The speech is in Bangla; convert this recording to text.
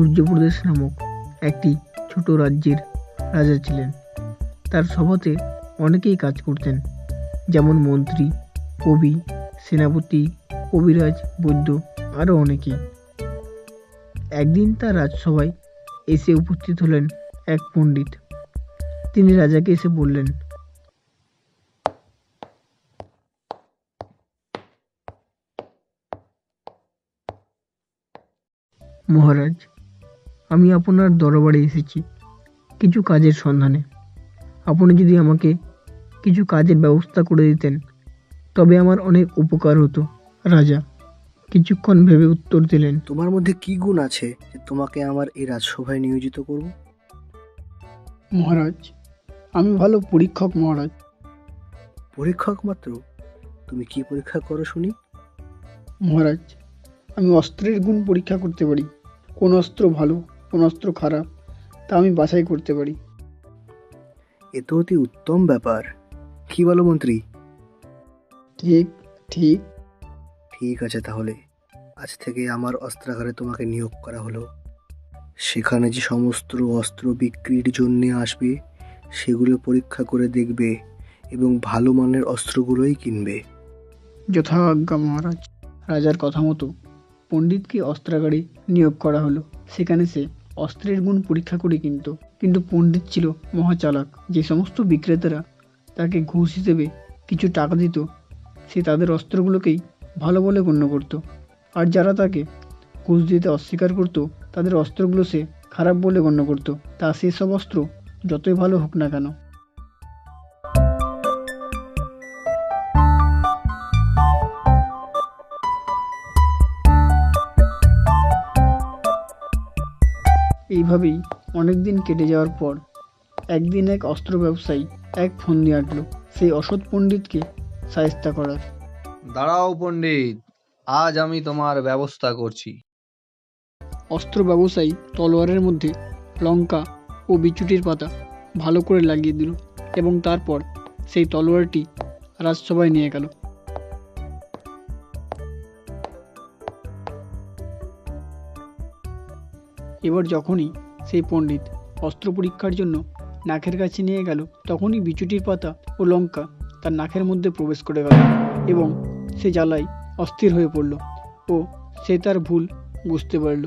সূর্যপ্রদেশ নামক একটি ছোট রাজ্যের রাজা ছিলেন। তার সভাতে অনেকেই কাজ করতেন, যেমন মন্ত্রী, কবি, সেনাপতি, কবিরাজ, বৈদ্য, আরও অনেকেই। একদিন তার রাজসভায় এসে উপস্থিত হলেন এক পণ্ডিত। তিনি রাজাকে এসে বললেন, মহারাজ আমি আপনার দরবারে এসেছি কিছু কাজের সন্ধানে। আপনি যদি আমাকে কিছু কাজের ব্যবস্থা করে দিতেন তবে আমার অনেক উপকার হতো। রাজা কিছুক্ষণ ভেবে উত্তর দিলেন তোমার মধ্যে কি গুণ আছে যে তোমাকে আমার এই রাজসভায় নিয়োজিত করব? মহারাজ আমি ভালো পরীক্ষক মহারাজ। পরীক্ষক মাত্র? তুমি কি পরীক্ষা করো শুনি। মহারাজ আমি অস্ত্রের গুণ পরীক্ষা করতে পারি। কোন অস্ত্র ভালো কোন অস্ত্র খারাপ তা আমি বাছাই করতে পারি। এ তো অতি উত্তম ব্যাপার। কি বলো মন্ত্রী? ঠিক ঠিক। ঠিক আছে তাহলে। আজ থেকে আমার অস্ত্রাগারে তোমাকে নিয়োগ করা হলো। সেখানে যে সমস্ত অস্ত্র বিক্রির জন্য আসবে সেগুলো পরীক্ষা করে দেখবে এবং ভালো মানের অস্ত্রগুলোই কিনবে। যথা আজ্ঞা মহারাজ রাজার কথা মতো পণ্ডিতকে অস্ত্রাগারে নিয়োগ করা হলো। সেখানে সে অস্ত্রের গুণ পরীক্ষা করে কিনত, কিন্তু পণ্ডিত ছিল মহাচালাক। যে সমস্ত বিক্রেতারা তাকে ঘুষ হিসেবে কিছু টাকা দিত, সে তাদের অস্ত্রগুলোকেই ভালো বলে গণ্য করত। আর যারা তাকে ঘুষ দিতে অস্বীকার করত, তাদের অস্ত্রগুলো সে খারাপ বলে গণ্য করত। তা সেসব অস্ত্র যতই ভালো হোক না কেন। এইভাবেই অনেক দিন কেটে যাওয়ার পর একদিন এক অস্ত্র ব্যবসায়ী এক ফন্দি আঁটলো সেই অসৎ পণ্ডিতকে সায়স্তা করার। দাঁড়াও পণ্ডিত আজ আমি তোমার ব্যবস্থা করছি। অস্ত্র ব্যবসায়ী তলোয়ারের মধ্যে লঙ্কা ও বিচুটির পাতা ভালো করে লাগিয়ে দিল এবং তারপর সেই তলোয়ারটি রাজসভায় নিয়ে গেল। এবার যখনই সেই পণ্ডিত অস্ত্র পরীক্ষার জন্য নাকের কাছে নিয়ে গেল, তখনই বিচুটির পাতা ও লঙ্কা তার নাকের মধ্যে প্রবেশ করে গেল এবং সে জ্বালায় অস্থির হয়ে পড়ল ও সে তার ভুল বুঝতে পারল।